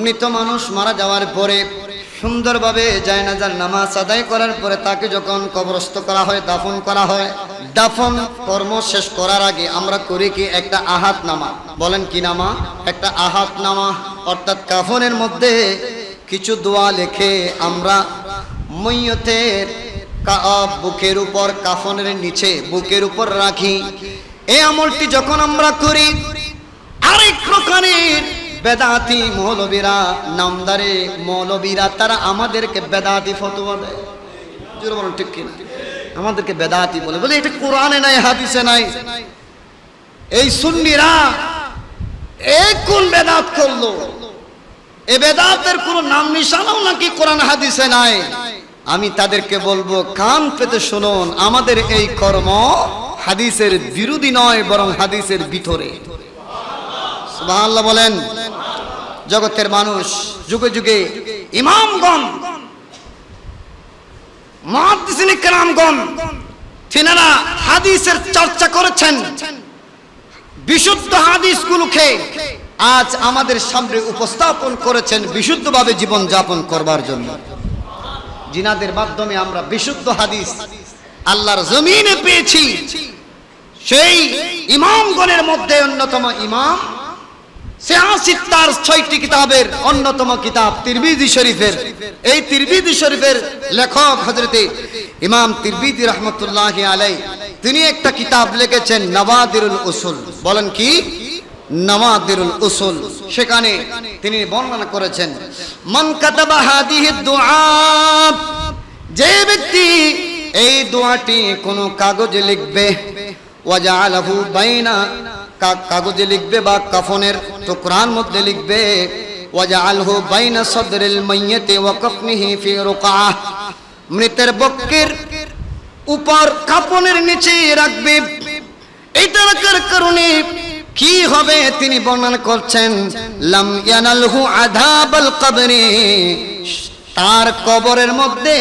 মৃত মানুষ মারা যাওয়ার পরে সুন্দরভাবে জায়নাজার নামাজ আদায় করার পরে তাকে যখন কবরস্থ করা হয়, দাফন করা হয়, দাফন কর্ম শেষ করার আগে আমরা করি কি একটা আহাত নামা। বলেন কি নামা? একটা আহাত নামা। অর্থাৎ কাফনের মধ্যে কিছু দোয়া লেখে আমরা মৈয়তের বুকের উপর, কাফনের নিচে বুকের উপর রাখি। এই আমলটি যখন আমরা করি, আরেক প্রকারের বেদাতি মৌলবীরা, নামদারে মৌলবীরা, তারা আমাদেরকে বেদাতি ফতোয়া দেয়। বলুন, ঠিক কিনা? আমাদেরকে বেদাতি বলে। বলে, এটা কোরআনে নাই, হাদিসে নাই। এই সুন্নিরা এই কোন বেদাত করল। এ বেদাতের কোন নাম নিশানাও নাকি কোরআন, হাদিসে নাই? আমি তাদেরকে বলব, কান পেতে শুনুন, আমাদের এই কর্ম হাদিসের বিরোধী নয়, বরং হাদিসের ভিতরে। সুবহানাল্লাহ বলেন জগতের মানুষ, যুগে যুগে ইমামগণ মহাদিসিন কেরামগণ, তিনারা হাদিসের চর্চা করেছেন, বিশুদ্ধ হাদিসগুলোকে আজ আমাদের সামনে উপস্থাপন করেছেন বিশুদ্ধভাবে জীবন যাপন করবার জন্য। জিনাদের মাধ্যমে আমরা বিশুদ্ধ হাদিস আল্লাহর জমিনে পেয়েছি। সেই ইমামগণের মধ্যে অন্যতম ইমাম তার ছয়টি কিতাবের অন্যতম কিতাব তিরবিদি শরীফের। এই তিরবিদি শরীফের লেখক হজরতে ইমাম তিরবিদি রহমতুল্লাহ আলাই তিনি একটা কিতাব লিখেছেন নওয়াদিরুল উসুল। বলেন কি? নওয়াদিরুল উসুল। সেখানে তিনি বর্ণনা করেছেন, মান কাতাবা হাদিহি দুআ যে ব্যক্তি এই দোয়াটি কোন কাগজে লিখবে ওয়াজআলাহু বাইনা কাগজে লিখবে বা কাফনের টুকরার মধ্যে লিখবে, ওয়াজআলহু বাইনা সদরিল মাইয়িতি ওয়া কাফনিহি মৃতের বক্কের উপর কাফনের নিচে রাখবে। এটা রাখার কারণে কি হবে তিনি বর্ণনা করছেন, লাম ইয়ানালহু আযাবাল কবরি। তার কবরের মধ্যে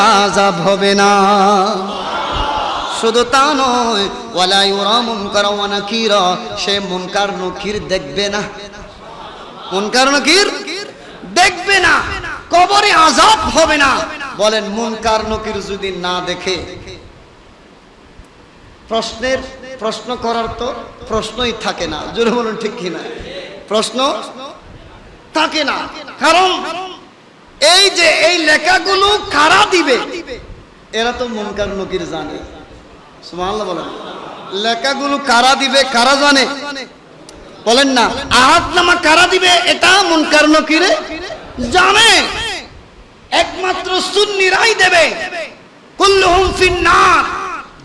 আযাব হবে না। শুধু তা নয়, ওয়ালা ইউরা মুনকার ওয়া নাকিরা, সে মুনকার নকির দেখবে না। মুনকার নকির দেখবে না, কবরে আযাব হবে না। বলেন, মুনকার নকির যদি না দেখে, প্রশ্নের, প্রশ্ন করার তো প্রশ্নই থাকে না। জোরে বলুন, ঠিক কিনা? প্রশ্ন থাকে না। কারণ, এই যে এই লেখাগুলো কারা দিবে? এরা তো মুনকার নকির জানে। সুবহানাল্লাহ বলেন। লেখাগুলো কারা দিবে, কারা জানে? বলেন না আহাত নামা কারা দিবে, এটা মুনকার নকিরে জানে। একমাত্র দেবে। কুল্লুহুম ফিন্নার।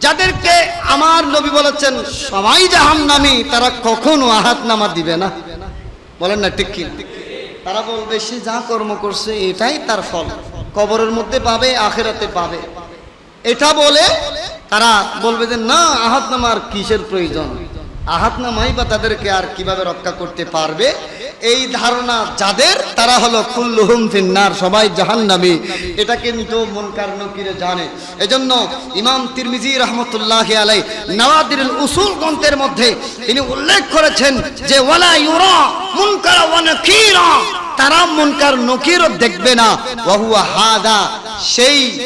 যাদেরকে আমার নবী বলেছেন, সবাই জাহান্নামী, তারা কখনো আহাত নামা দিবে না। বলেন না, ঠিক কি? তারা বলবে, সে যা কর্ম করছে, এটাই তার ফল। কবরের মধ্যে পাবে, আখেরাতে পাবে। এটা বলে তারা বলবে যে, না আহাত নামার কিসের প্রয়োজন? আহাত নামাই বা তাদেরকে আর কীভাবে রক্ষা করতে পারবে? এই ধারণা যাদের, তারা হলো কুল্লুহুম ফিন্নার, সবাই জাহান্নামী। এটা কিন্তু মুনকার নকিরে জানে। এজন্য ইমাম তিরমিজি রহমতুল্লাহ আলাই নওয়াদিরুল উসুল গ্রন্থের মধ্যে তিনি উল্লেখ করেছেন যে, ওয়ালা ইউরা মুনকার ওয়া নাকিরা। তারা মুনকার, নকিরও দেখবে না। ওয়াহুয়া হাদা, সেই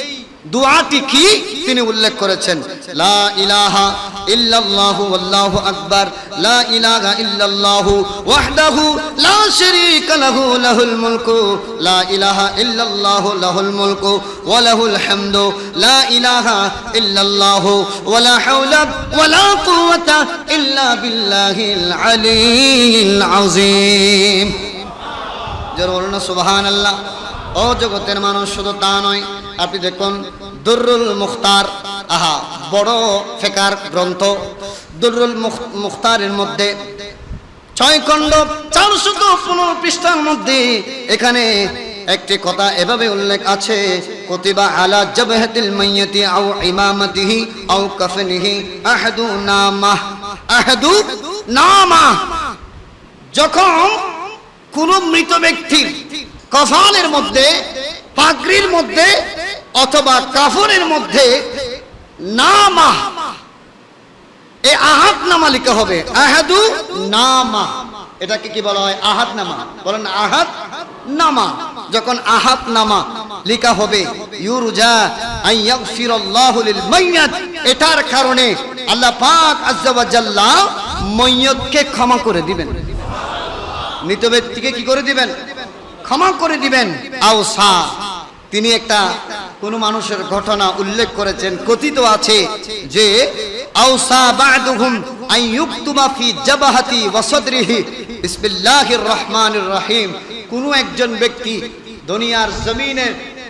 দুআটি কি তিনি উল্লেখ করেছেন? লা ইলাহা ইল্লাল্লাহু ওয়াল্লাহু আকবার। লা ইলাহা ইল্লাল্লাহু ওয়াহদাহু লা শারীকা লাহু, লাহুল মুলকু। লা ইলাহা ইল্লাল্লাহু, লাহুল মুলকু ওয়া লাহুল হামদু। লা ইলাহা ইল্লাল্লাহু ওয়া লা হাওলা ওয়া লা কুওয়াতা ইল্লা বিল্লাহিল আলিয়্যিল আযীম। জোর সুবহানাল্লাহ। ও জগতের মানুষ শুধু তা নয় আপনি দেখুন দুরুল মুখতার, আহা, বড় ফেকার গ্রন্থ। দুরুল মুখ- মুখতারের মধ্যে ছয় খণ্ড, চারশত পনেরো পৃষ্ঠার মধ্যে এখানে একটি কথা এভাবে উল্লেখ আছে, কতিবা আলা জবহাতিল মাইয়াতি আও ইমামাতিহি আও কাফনিহি আহাদু নামা। আহাদু নামা। যখন কোন মৃত ব্যক্তির কফানের মধ্যে, পাগড়ির মধ্যে অথবা কাফনের মধ্যে নামা। এই আহাত নামা হবে। আহাদু নামা। এটাকে কি বলা হয়? আহাত নামা বলেন আহাত নামা যখন আহাত নামা লেখা হবে, ইউরজা মাইয়াত এটার কারণে আল্লাহ পাক আজ্জা ওয়া জাল্লা ক্ষমা করে দিবেন। মৃত ব্যক্তিকে কি করে দিবেন? ক্ষমা করে দিবেন। আওসা। তিনি একটা কোন মানুষের ঘটনা উল্লেখ করেছেন, কথিত আছে যে কোন একজন ব্যক্তি দুনিয়ার জমিনে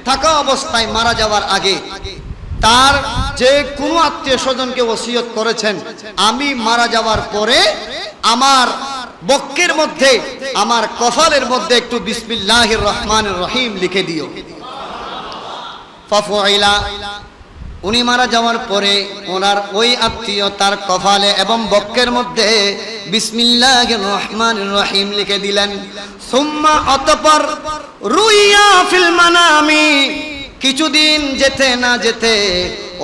থাকা অবস্থায় মারা যাওয়ার আগে তার যে কোনো আত্মীয় স্বজনকে ওসিয়ত করেছেন, আমি মারা যাওয়ার পরে আমার বক্কের মধ্যে, আমার কফালের মধ্যে একটু বিসমিল্লাহির রহমানির রহিম লিখে দিও। ফাফুইলা উনি মারা যাওয়ার পরে ওনার ওই আত্মীয় তার কফালে এবং বক্কের মধ্যে বিসমিল্লাহির রহমানির রহিম লিখে দিলেন, সুম্মা অতঃপর রুইয়া ফিল মানামি। কিছুদিন যেতে না যেতে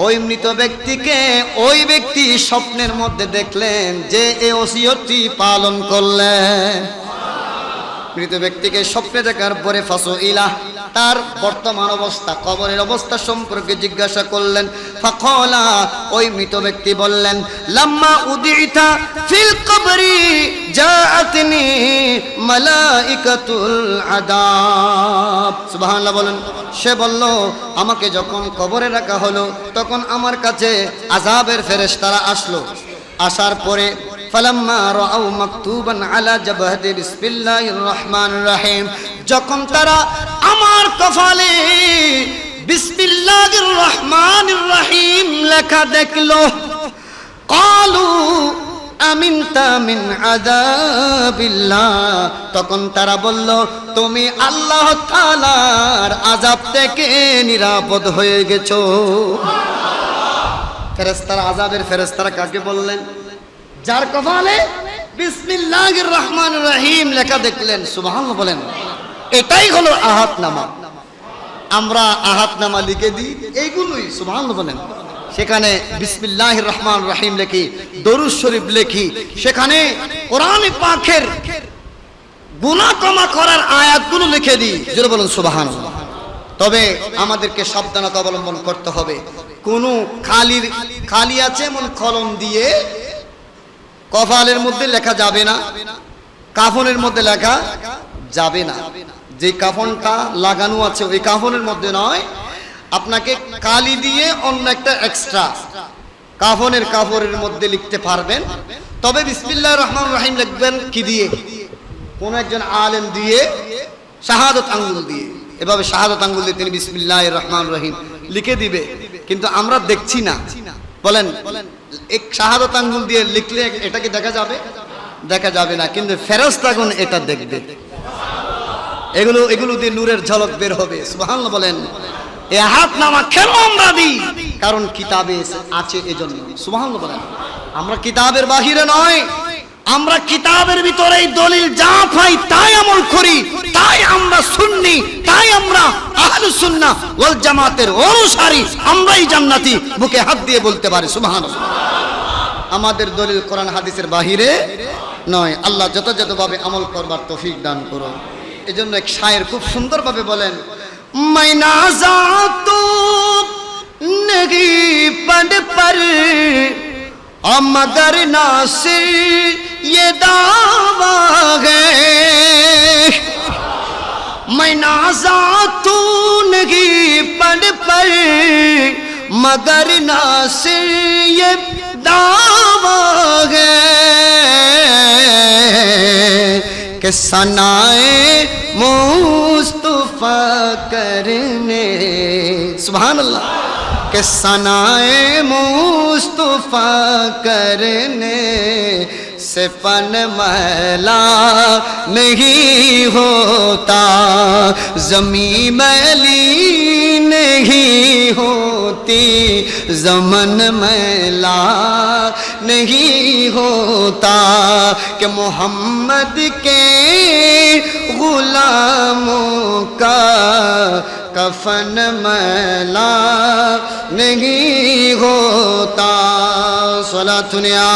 ওই মৃত ব্যক্তিকে ওই ব্যক্তি স্বপ্নের মধ্যে দেখলেন যে এ ওসিয়তটি পালন করলেন। মৃত ব্যক্তিকে স্বপ্নে দেখার পরে ফাঁসো ইলাহ তার বর্তমান অবস্থা, কবরের অবস্থা সম্পর্কে জিজ্ঞাসা করলেন। ফাখলা ওই মৃত ব্যক্তি বললেন, লাম্মা উদিতা ফিল কবরি জাআতনি মালাইকাতুল আদাব সুবহানাল্লাহ বলেন, সে বলল, আমাকে যখন কবরে রাখা হলো, তখন আমার কাছে আজাবের ফেরেশতারা আসলো। আসার পরে ফালাম্মা রাউ মাকতুবান আলা জাবহাতি বিসমিল্লাহির রহমানির রহিম। যখন তারা আমার কপালে বিসমিল্লাহির রহমানির রহিম লেখা দেখল, কালু তখন তারা বলল, তুমি আল্লাহ তাআলার আযাব থেকে নিরাপদ হয়ে গেছো। ফেরেস্তারা আজাবের ফেরেস্তারা কাকে বললেন? যার কপালে বিসমিল্লাহির রহমান রহিম লেখা দেখলেন বলেন, এটাই হলো আহাত নামা। আমরা আহাত নামা লিখে দিই এইগুলোই বলেন। সেখানে বিসমিল্লাহির রহমান রহিম লেখি, দরুদ শরীফ লেখি, সেখানে কোরআন পাখের গুনাহ ক্ষমা করার আয়াতগুলো লিখে দিই যেটা বলুন, সুবহানাল্লাহ। তবে আমাদেরকে সাবধানতা অবলম্বন করতে হবে। কোন খালির, খালি আছে এমন কলম দিয়ে কপালের মধ্যে লেখা যাবে না, কাফনের মধ্যে লেখা যাবে না। যে কাফনটা লাগানো আছে ওই কাফনের মধ্যে নয়, আপনাকে কালি দিয়ে অন্য একটা এক্সট্রা কাফনের কাপড়ের মধ্যে লিখতে পারবেন। তবে বিসমিল্লাহ রহমান রহিম লিখবেন কি দিয়ে? কোন একজন আলেম দিয়ে, শাহাদত আঙ্গুল দিয়ে। এভাবে শাহাদত আঙ্গুল দিয়ে তিনি বিসমিল্লাহ রহমান রহিম লিখে দিবে। কিন্তু আমরা দেখছি না। বলেন এক শাহাদত আঙ্গুল দিয়ে লিখলে এটা কি দেখা যাবে? দেখা যাবে না, কিন্তু ফেরস্তাগুন এটা দেখবে। এগুলো এগুলো দিয়ে নূরের ঝলক বের হবে, সুবহানাল্লাহ বলেন। এ হাত নামা আমরা দিই কারণ কিতাবে আছে এজন্য বলেন। আমরা কিতাবের বাহিরে নয়, আমরা কিতাবের ভিতরে দলিল যা পাই তাই আমল করি, তাই আমরা সুন্নি, তাই আমরা সুন্নাহ ওয়াল জামাতের অনুসারী, আমরাই জান্নাতি বুকে হাত দিয়ে বলতে পারি, সুবহানাল্লাহ। আমাদের দলিল কোরআন হাদিসের বাহিরে নয় আল্লাহ যথাযথভাবে আমল করবার তৌফিক দান করুন এজন্য এক শায়ের খুব সুন্দরভাবে বলেন মাইনা জাতু নগি পদ পর मगर नासिर ये दावा है मैं नाजा तू नहीं पढ़ पर मगर नासिर ये دعویٰ ہے کہ سنائے مصطفیٰ کرنے سبحان اللہ کہ سنائے مصطفیٰ کرنے سے پن میلا نہیں ہوتا، زمین میلی نہیں ہوتی، زمن میلا نہیں ہوتا کہ محمد کے غلاموں کا کفن میلا نہیں ہوتا۔ سولہ تنیا